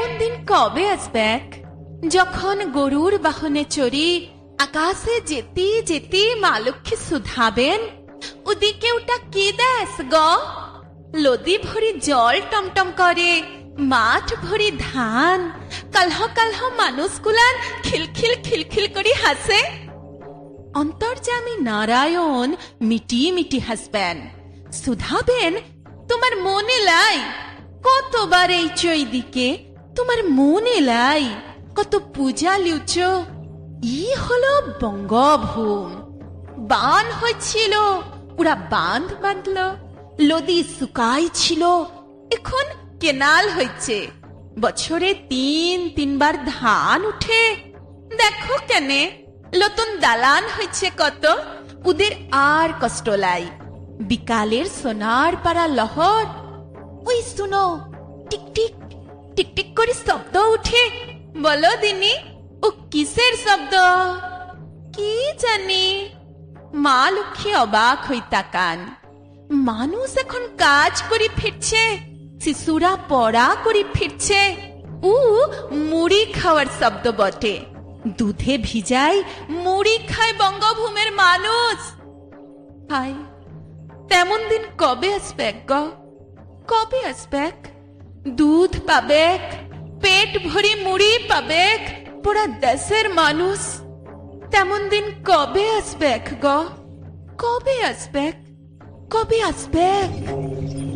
তেমন দিন কবে আসবে যখন গরুর বাহনে চড়ি, আকাশে যেতে যেতে মা লক্ষ্মী শুধাবেন। ওদিকে ওটা কি দেশ গ? লদি ভরি জল টমটম করে, মাঠ ভরি ধান। কালহ কালহ মানুষগুলান খিলখিল খিলখিল করে হাসে। অন্তর্যামী নারায়ণ মিটি মিটি হাসবেন। শুধাবেন, তোমার মনে লাই। কতবার এই চৈদিকে তোমার মন এলাই কত পূজা লিউচ। ই হলো বঙ্গভূম। বান হয়েছিল ওরা বাঁধ বাঁধল, লদি শুকাই ছিল, এখন কেনাল হয়েছে। বছরে তিন, তিনবার ধান উঠে। দেখো কেনে নতুন দালান হয়েছে কত ওদের আর কষ্ট লাই। বিকালের সোনার পাড়া লহর। ওই শুনো টিক টিক টিক টিক করে শব্দ উঠে। বলো দিনি, ও কিসের শব্দ? কি জানি? মা লক্ষ্মী অবাক হই তাকান। মানুষ এখন কাজ করে ফিরছে, শিশুরা পড়া করে ফিরছে। উ মুড়ি খাওয়ার শব্দ বটে। দুধে ভিজাই মুড়ি খায় বঙ্গভূমের মানুষ। তেমন দিন কবে আসবে গ? কবে আসবে দুধ পাবেক পেট ভরি মুড়ি পাবেক পুরা দেশের মানুষ তেমন দিন কবে আসবেক গ? কবে আসবেক কবে আসবে?